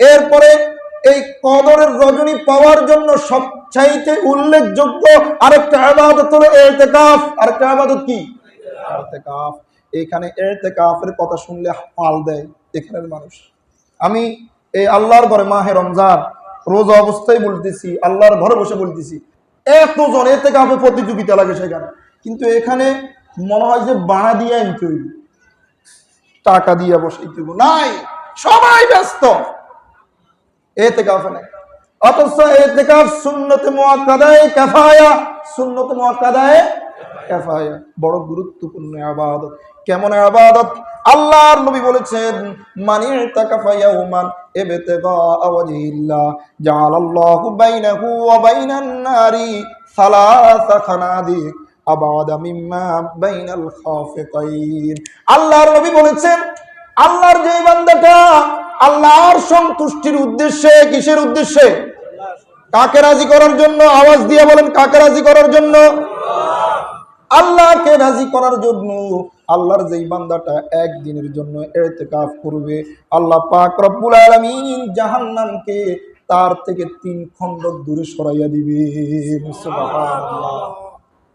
এরপরে এই কদরের রজনী পাওয়ার জন্য সবচাইতে উল্লেখযোগ্য আরেকটা আবাদত হলো এতেকাফ। আরেকটা আবাদত কি? এতেকাফ। এখানে এতেকাফের কথা শুনলে পাল দেয় এখানের মানুষ। আমি এই আল্লাহর ঘরে মাহে রমজান, রোজা অবস্থায় বলতেছি, আল্লাহর ঘরে বসে বলতেছি, এতজন এতে কাপে প্রতিযোগিতা লাগে সেখানে। কিন্তু এখানে মনে হয় যে বাড়া দিয়ে আনতে টাকা দিয়ে বসাইতে নাই! সবাই ব্যস্ত। এতে কাফে নাই। অথচ এতে কাফ শূন্যতে মোয়াক্কাদায় কাফায়া শূন্যতে মোয়াক্কাদায় কাফায়া। বড় গুরুত্বপূর্ণ আবাদত। কেমন আবাদত? আল্লাহর নবী বলেছেন, মানি তাকাফা ইয়াউমান ইবতিগা ওয়াজহিল্লাহ। জাআলাল্লাহু বাইনাহু ওয়া বাইনান নারি সালাসা খানাদিক, আবাদা মিম্মা বাইনাল খাফিকাইন আল্লাহর নবী বলেছেন, আল্লাহর যে বান্দাটা আল্লাহর সন্তুষ্টির উদ্দেশ্যে কিসের উদ্দেশ্যে? কাকে রাজি করার জন্য? আওয়াজ দিয়ে বলেন কাকে রাজি করার জন্য? আল্লাহকে রাজি করার জন্য আল্লাহর যেই বান্দাটা একদিনের জন্য এতেকাফ করবে। আল্লাহ পাক রব্বুল আলামিন জাহান্নামকে তার থেকে তিন খণ্ড দূরে সরাইয়া দিবে।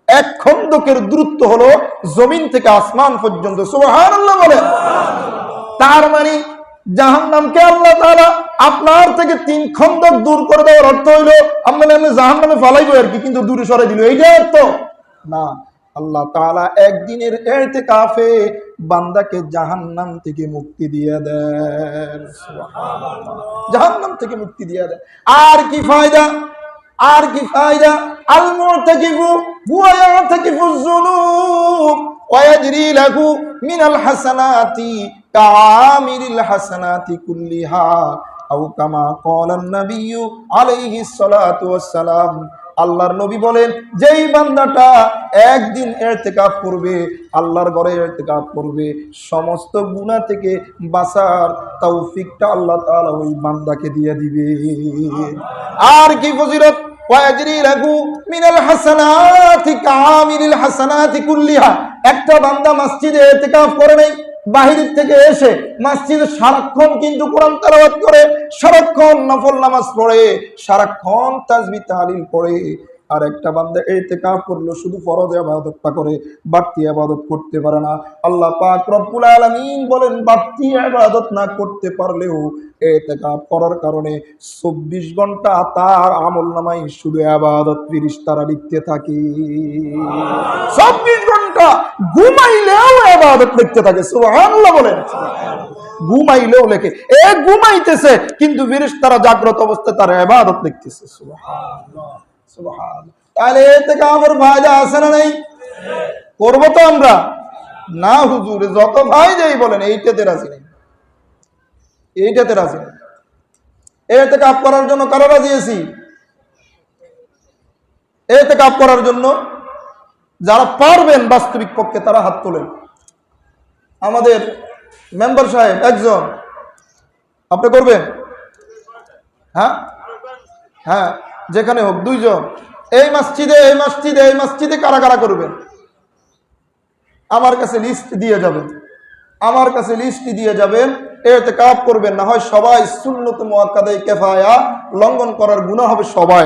এক খণ্ডকের দূরত্ব হলো জমিন থেকে আসমান পর্যন্ত। সুবহানাল্লাহ বলেন। তার মানে জাহান্নামকে আল্লাহ তারা আপনার থেকে তিন খণ্ডক দূর করে দেওয়ার অর্থ হইল আমরা এমনি জাহান্নামে ফালাইবো আর কি, কিন্তু দূরে সরাই দিল। এইটাই অর্থ? না, আল্লাহ তাআলা একদিনের এতে কাফে বান্দাকে জাহান্নাম থেকে মুক্তি দিয়ে দেন। জাহান্নাম থেকে মুক্তি দিয়ে দেন। আর কি ফায়দা? আর কি ফায়দা? আল মুরতাকিবু হুয়া ইয়ারতাকিফু যুনুব ওয়া ইয়াজরি লাহু মিনাল হাসানাতি কামিলিল হাসানাতি কুল্লিহা, আও কামা ক্বালা নবিয়্যু আলাইহিস সালাতু ওয়াস সালাম আল্লাহর নবী বলেন, যেই বান্দাটা একদিন এতেকাফ করবে, আল্লাহর ঘরে এতেকাফ করবে, সমস্ত গুনাহ থেকে বাঁচার তৌফিকটা আল্লাহ তাআলা ওই বান্দাকে দিয়ে দিবে। আর কি ফজিলত? একটা বান্দা মসজিদে এতেকাফ করে নাই বাহির থেকে এসে মসজিদে সারাক্ষণ কিন্তু কোরআন তালাবাদ করে, সারাক্ষণ নফল নামাজ পড়ে, সারাক্ষণ তাজবি তাহলিল পড়ে। আর একটা বান্দা এতেকাফ করল, শুধু ফরজ আবাদতটা করে, বাড়তি আবাদত করতে পারে না। আল্লাহ পাক রব্বুল আলামিন বলেন, বাড়তি আবাদত না করতে পারলেও এতেকাফ করার কারণে চব্বিশ ঘণ্টা তার আমল নামাই শুধু আবাদত ফিরিস্তারা লিখতে থাকে। চব্বিশ ঘণ্টা ঘুমাইলেও আবাদত লিখতে থাকে, সুবহানাল্লাহ বলেন। ঘুমাইলেও লেখে, এ ঘুমাইতেছে, কিন্তু বিরিশ তারা জাগ্রত অবস্থায় তার আবাদত লিখতেছে, সুবহানাল্লাহ। তাহলে এতে কামর ফায়দা আছে না নেই? করব তো আমরা। না হুজুর, যত ভাই যাই বলেন, এইটাতে রাজি নেই। এইটাতে রাজি নেই। এতে কাপ করার জন্য কারও রাজি আছি? এতে কাপ করার জন্য যারা পারবেন বাস্তবিক পক্ষে তারা হাত তোলেন। আমাদের মেম্বার সাহেব একজন। আপনি করবেন? হ্যাঁ? হ্যাঁ। যেখানে হোক, দুইজন। এই মসজিদে এই মসজিদে এই মসজিদে কারা কারা করবেন আমার কাছে লিস্ট দিয়ে যাবেন। আমার কাছে লিস্ট দিয়ে যাবেন। এতে কাপ করবেন। না হয় সবাই শূন্যত মোয়াক্কাদাই কেফায়া লঙ্ঘন করার গুণা হবে সবাই